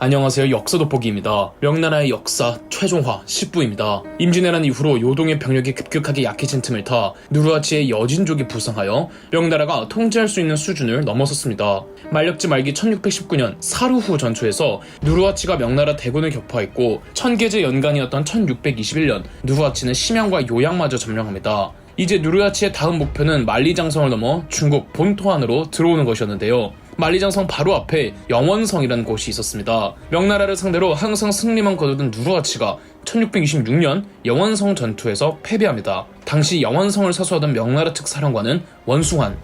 안녕하세요. 역사 돋보기입니다. 명나라의 역사 최종화 10부입니다. 임진왜란 이후로 요동의 병력이 급격하게 약해진 틈을 타 누르하치의 여진족이 부상하여 명나라가 통제할 수 있는 수준을 넘어섰습니다. 만력지 말기 1619년 사루후 전투에서 누르하치가 명나라 대군을 격파했고 천계제 연간이었던 1621년 누르하치는 심양과 요양마저 점령합니다. 이제 누르하치의 다음 목표는 만리장성을 넘어 중국 본토 안으로 들어오는 것이었는데요. 만리장성 바로 앞에 영원성이라는 곳이 있었습니다. 명나라를 상대로 항상 승리만 거두던 누르하치가 1626년 영원성 전투에서 패배합니다. 당시 영원성을 사수하던 명나라 측 사령관은 원숭한.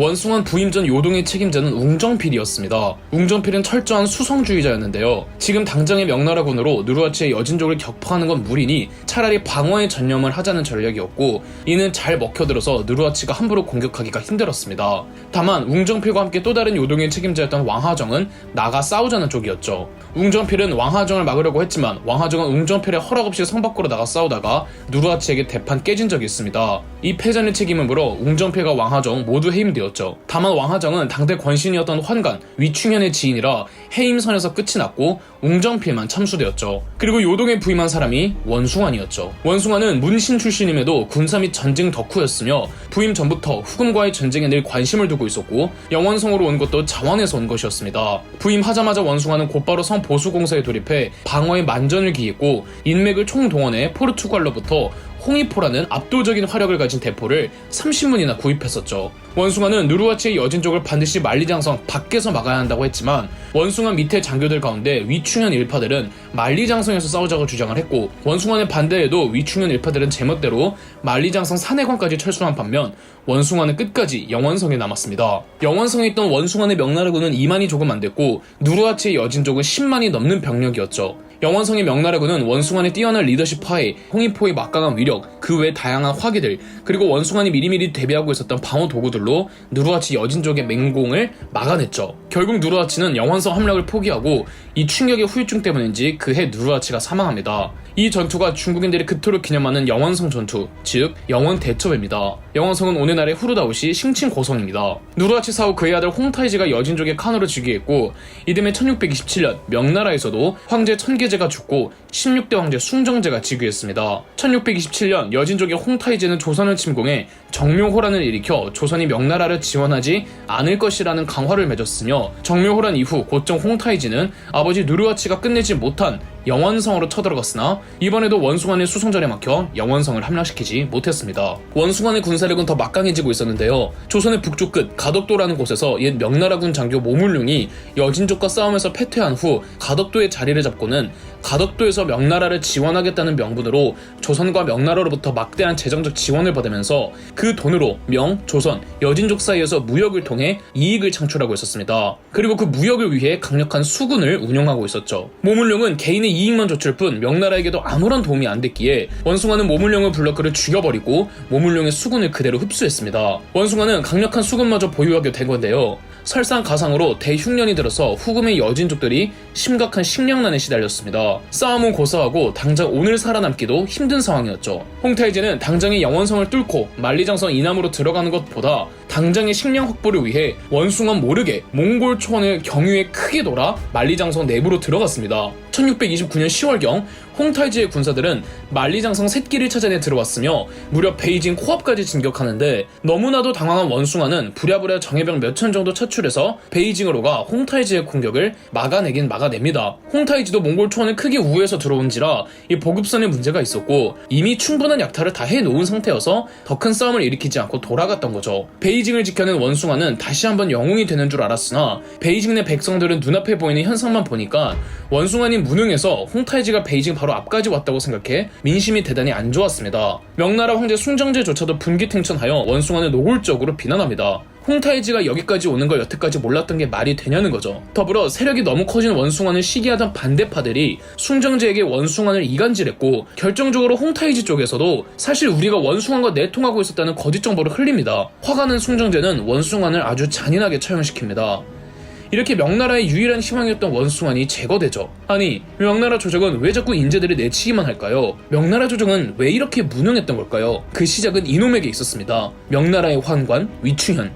원숭한 부임 전 요동의 책임자는 웅정필이었습니다. 웅정필은 철저한 수성주의자였는데요. 지금 당장의 명나라군으로 누르하치의 여진족을 격파하는 건 무리니 차라리 방어에 전념을 하자는 전략이었고 이는 잘 먹혀들어서 누르하치가 함부로 공격하기가 힘들었습니다. 다만 웅정필과 함께 또 다른 요동의 책임자였던 왕하정은 나가 싸우자는 쪽이었죠. 웅정필은 왕하정을 막으려고 했지만 왕하정은 웅정필의 허락 없이 성 밖으로 나가 싸우다가 누르하치에게 대판 깨진 적이 있습니다. 이 패전의 책임을 물어 웅정필과 왕하정 모두 해임되었 죠. 다만 왕하정은 당대 권신이었던 환관 위충현의 지인이라 해임선에서 끝이 났고 웅정필만 참수되었죠. 그리고 요동에 부임한 사람이 원숭환이었죠. 원숭환은 문신 출신임에도 군사 및 전쟁 덕후였으며 부임 전부터 후금과의 전쟁에 늘 관심을 두고 있었고 영원성으로 온 것도 자원에서 온 것이었습니다. 부임하자마자 원숭환은 곧바로 성 보수 공사에 돌입해 방어에 만전을 기했고 인맥을 총동원해 포르투갈로부터 홍이포라는 압도적인 화력을 가진 대포를 30문이나 구입했었죠. 원숭아는 누르와치의 여진족을 반드시 만리장성 밖에서 막아야 한다고 했지만 원숭아 밑에 장교들 가운데 위충현 일파들은 만리장성에서 싸우자고 주장을 했고 원숭아의 반대에도 위충현 일파들은 제멋대로 만리장성 산해관까지 철수한 반면 원숭아는 끝까지 영원성에 남았습니다. 영원성에 있던 원숭아의 명나라군은 2만이 조금 안 됐고 누르와치의 여진족은 10만이 넘는 병력이었죠. 영원성의 명나라군은 원숭아의 뛰어난 리더십 파에 홍인포의 막강한 위력, 그 외 다양한 화기들, 그리고 원숭아이 미리미리 대비하고 있었던 방어 도구들로 누르하치 여진족의 맹공을 막아냈죠. 결국 누르하치는 영원성 함락을 포기하고 이 충격의 후유증 때문인지 그해 누르하치가 사망합니다. 이 전투가 중국인들이 그토록 기념하는 영원성 전투, 즉 영원 대첩입니다. 영원성은 오늘날의 후르다우시 싱칭 고성입니다. 누르하치 사후 그의 아들 홍타이지가 여진족의 칸으로 즉위했고 이듬해 1627년 명나라에서도 황제 천계제가 죽고 16대 황제 숭정제가 즉위했습니다. 1627년 여진족의 홍타이제는 조선을 침공해 정묘호란을 일으켜 조선이 명나라를 지원하지 않을 것이라는 강화를 맺었으며 정묘호란 이후 고정 홍타이지는 아버지 누르하치가 끝내지 못한 영원성으로 쳐들어갔으나 이번에도 원숭안의 수송전에 막혀 영원성을 함락시키지 못했습니다. 원숭안의 군사력은 더 막강해지고 있었는데요. 조선의 북쪽 끝 가덕도라는 곳에서 옛 명나라군 장교 모물룡이 여진족과 싸우면서 패퇴한 후 가덕도의 자리를 잡고는 가덕도에서 명나라를 지원하겠다는 명분으로 조선과 명나라로부터 막대한 재정적 지원을 받으면서 그 돈으로 명, 조선, 여진족 사이에서 무역을 통해 이익을 창출하고 있었습니다. 그리고 그 무역을 위해 강력한 수군을 운영하고 있었죠. 모물룡은 개인의 이익만 좇을 뿐 명나라에게도 아무런 도움이 안 됐기에 원숭아는 모물룡을 불러 그를 죽여버리고 모물룡의 수군을 그대로 흡수했습니다. 원숭아는 강력한 수군마저 보유하게 된 건데요. 설상가상으로 대흉년이 들어서 후금의 여진족들이 심각한 식량난에 시달렸습니다. 싸움은 고사하고 당장 오늘 살아남기도 힘든 상황이었죠. 홍타이제는 당장의 영원성을 뚫고 만리장성 이남으로 들어가는 것보다 당장의 식량 확보를 위해 원숭아 모르게 몽골 초원을 경유에 크게 돌아 만리장성 내부로 들어갔습니다. 1629년 10월경 홍탈지의 군사들은 만리장성 셋길을 찾아내 들어왔으며 무려 베이징 코앞까지 진격하는데 너무나도 당황한 원숭아는 부랴부랴 정예병 몇천 정도 차출해서 베이징으로 가 홍탈지의 공격을 막아내긴 막아냅니다. 홍탈지도 몽골 초원을 크게 우회해서 들어온지라 이 보급선에 문제가 있었고 이미 충분한 약탈을 다 해놓은 상태여서 더 큰 싸움을 일으키지 않고 돌아갔던 거죠. 베이징을 지켜낸 원숭아는 다시 한번 영웅이 되는 줄 알았으나 베이징 내 백성들은 눈앞에 보이는 현상만 보니까 원숭아는 무능해서 홍탈지가 베이징 바로 앞까지 왔다고 생각해 민심이 대단히 안 좋았습니다. 명나라 황제 숭정제조차도 분기탱천하여 원숭아는 노골적으로 비난합니다. 홍타이지가 여기까지 오는 걸 여태까지 몰랐던 게 말이 되냐는 거죠. 더불어 세력이 너무 커진 원숭아는 시기하던 반대파들이 숭정제에게 원숭아를 이간질했고 결정적으로 홍타이지 쪽에서도 사실 우리가 원숭아과 내통하고 있었다는 거짓 정보를 흘립니다. 화가 난 숭정제는 원숭아를 아주 잔인하게 처형시킵니다. 이렇게 명나라의 유일한 희망이었던 원숭아니 제거되죠. 아니, 명나라 조정은 왜 자꾸 인재들을 내치기만 할까요? 명나라 조정은 왜 이렇게 무능했던 걸까요? 그 시작은 이놈에게 있었습니다. 명나라의 환관 위충현.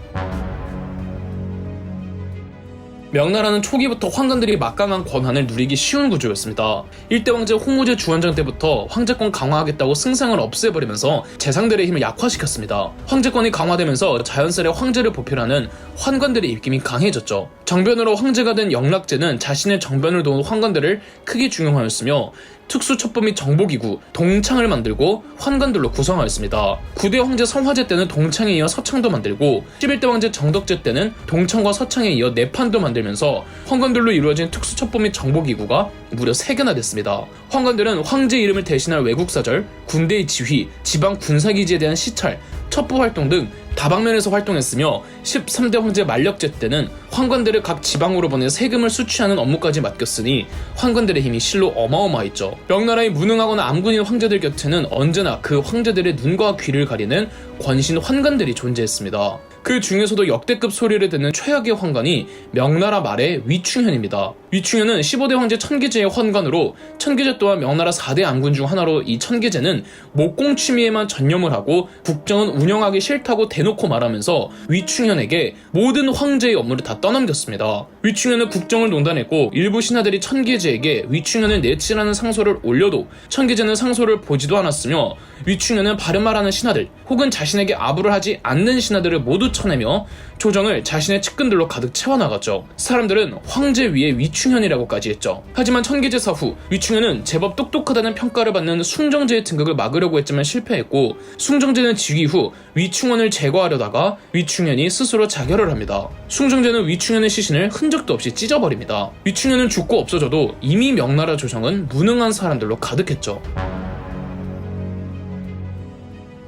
명나라는 초기부터 황건들이 막강한 권한을 누리기 쉬운 구조였습니다. 일대 황제 홍무제 주원장 때부터 황제권 강화하겠다고 승상을 없애버리면서 재상들의 힘을 약화시켰습니다. 황제권이 강화되면서 자연스레 황제를 보필하는 환관들의 입김이 강해졌죠. 정변으로 황제가 된 영락제는 자신의 정변을 도운 환관들을 크게 중용하였으며 특수 첩보 및 정보기구, 동창을 만들고 환관들로 구성하였습니다. 9대 황제 성화제 때는 동창에 이어 서창도 만들고 11대 황제 정덕제 때는 동창과 서창에 이어 내판도 만들 면서 황관들로 이루어진 특수 첩보 및 정보기구가 무려 3개나 됐습니다. 황관들은 황제 이름을 대신할 외국 사절, 군대의 지휘, 지방 군사기지에 대한 시찰, 첩보 활동 등 다방면에서 활동했으며 13대 황제 만력제 때는 황관들을 각 지방으로 보내 세금을 수취하는 업무까지 맡겼으니 황관들의 힘이 실로 어마어마했죠. 명나라의 무능하거나 암군인 황제들 곁에는 언제나 그 황제들의 눈과 귀를 가리는 권신 환관들이 존재했습니다. 그 중에서도 역대급 소리를 듣는 최악의 환관이 명나라 말의 위충현입니다. 위충현은 15대 황제 천계제의 환관으로 천계제 또한 명나라 4대 암군 중 하나로 이 천계제는 목공 취미에만 전념을 하고 국정은 운영하기 싫다고 대놓고 말하면서 위충현에게 모든 황제의 업무를 다 떠넘겼습니다. 위충현은 국정을 농단했고 일부 신하들이 천계제에게 위충현을 내치라는 상소를 올려도 천계제는 상소를 보지도 않았으며 위충현은 바른 말하는 신하들 혹은 자신에게 아부를 하지 않는 신하들을 모두 쳐내며 조정을 자신의 측근들로 가득 채워나갔죠. 사람들은 황제 위에 위충 현이라고까지 했죠. 하지만 천계제사 후 위충현은 제법 똑똑하다는 평가를 받는 숭정제의 등극을 막으려고 했지만 실패했고 숭정제는 즉위 후 위충현을 제거하려다가 위충현이 스스로 자결을 합니다. 숭정제는 위충현의 시신을 흔적도 없이 찢어버립니다. 위충현은 죽고 없어져도 이미 명나라 조정은 무능한 사람들로 가득했죠.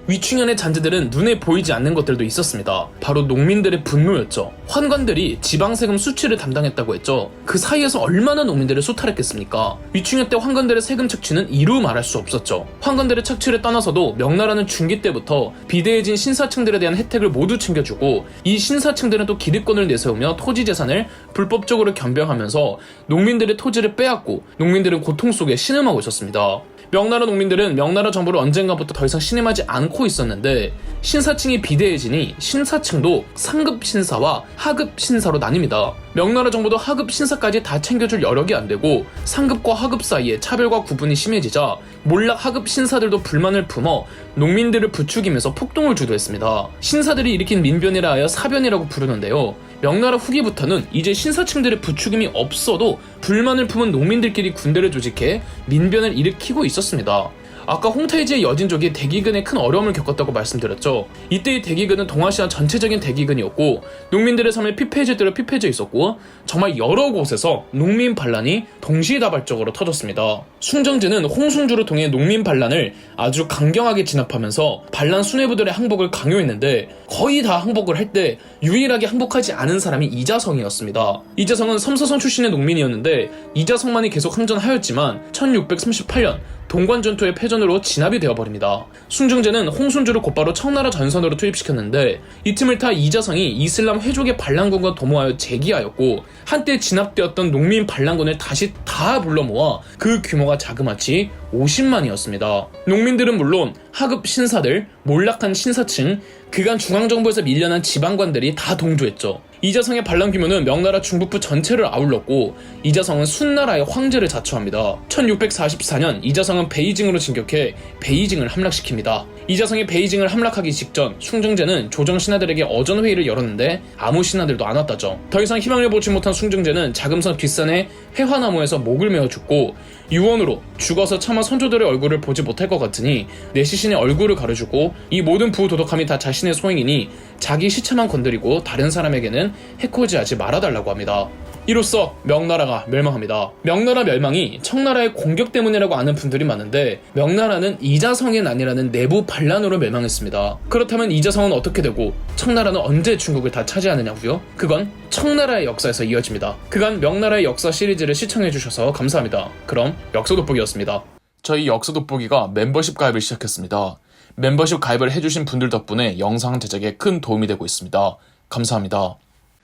위충현의 잔재들은 눈에 보이지 않는 것들도 있었습니다. 바로 농민들의 분노였죠. 환관들이 지방세금 수취를 담당했다고 했죠. 그 사이에서 얼마나 농민들을 수탈했겠습니까? 위충현 때 환관들의 세금 착취는 이루 말할 수 없었죠. 환관들의 착취를 떠나서도 명나라는 중기 때부터 비대해진 신사층들에 대한 혜택을 모두 챙겨주고 이 신사층들은 또 기득권을 내세우며 토지 재산을 불법적으로 겸병하면서 농민들의 토지를 빼앗고 농민들은 고통 속에 신음하고 있었습니다. 명나라 농민들은 명나라 정부를 언젠가부터 더 이상 신임하지 않고 있었는데 신사층이 비대해지니 신사층도 상급 신사와 하급 신사로 나뉩니다. 명나라 정부도 하급 신사까지 다 챙겨줄 여력이 안 되고 상급과 하급 사이에 차별과 구분이 심해지자 몰락 하급 신사들도 불만을 품어 농민들을 부추기면서 폭동을 주도했습니다. 신사들이 일으킨 민변이라 하여 사변이라고 부르는데요. 명나라 후기부터는 이제 신사층들의 부추김이 없어도 불만을 품은 농민들끼리 군대를 조직해 민변을 일으키고 있었습니다. 아까 홍태지의 여진족이 대기근에 큰 어려움을 겪었다고 말씀드렸죠. 이때의 대기근은 동아시아 전체적인 대기근이었고 농민들의 삶에 피폐해질대로 피폐해져 있었고 정말 여러 곳에서 농민 반란이 동시다발적으로 터졌습니다. 숭정제는 홍순주를 통해 농민 반란을 아주 강경하게 진압하면서 반란 수뇌부들의 항복을 강요했는데 거의 다 항복을 할 때 유일하게 항복하지 않은 사람이 이자성이었습니다. 이자성은 삼서성 출신의 농민이었는데 이자성만이 계속 항전하였지만 1638년 동관 전투의 패전으로 진압이 되어버립니다. 숭정제는 홍순주를 곧바로 청나라 전선으로 투입시켰는데 이 틈을 타 이자성이 이슬람 회족의 반란군과 도모하여 재기하였고 한때 진압되었던 농민 반란군을 다시 다 불러 모아 그 규모가 자그마치 50만이었습니다. 농민들은 물론 하급 신사들, 몰락한 신사층, 그간 중앙정부에서 밀려난 지방관들이 다 동조했죠. 이자성의 반란 규모는 명나라 중북부 전체를 아울렀고 이자성은 순나라의 황제를 자처합니다. 1644년 이자성은 베이징으로 진격해 베이징을 함락시킵니다. 이자성이 베이징을 함락하기 직전 숭정제는 조정 신하들에게 어전 회의를 열었는데 아무 신하들도 안 왔다죠. 더 이상 희망을 보지 못한 숭정제는 자금선 뒷산의 회화나무에서 목을 메어 죽고 유언으로 죽어서 차마 선조들의 얼굴을 보지 못할 것 같으니 내 시신의 얼굴을 가려주고 이 모든 부도덕함이 다 자신의 소행이니 자기 시체만 건드리고 다른 사람에게는 해코지하지 말아달라고 합니다. 이로써 명나라가 멸망합니다. 명나라 멸망이 청나라의 공격 때문이라고 아는 분들이 많은데 명나라는 이자성의 난이라는 내부 반란으로 멸망했습니다. 그렇다면 이자성은 어떻게 되고 청나라는 언제 중국을 다 차지하느냐고요? 그건 청나라의 역사에서 이어집니다. 그간 명나라의 역사 시리즈를 시청해 주셔서 감사합니다. 그럼 역사 돋보기였습니다. 저희 역사 돋보기가 멤버십 가입을 시작했습니다. 멤버십 가입을 해주신 분들 덕분에 영상 제작에 큰 도움이 되고 있습니다. 감사합니다.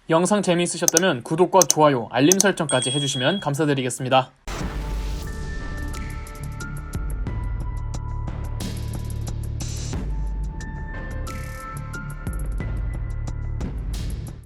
영상 재미있으셨다면 구독과 좋아요, 알림 설정까지 해주시면 감사드리겠습니다.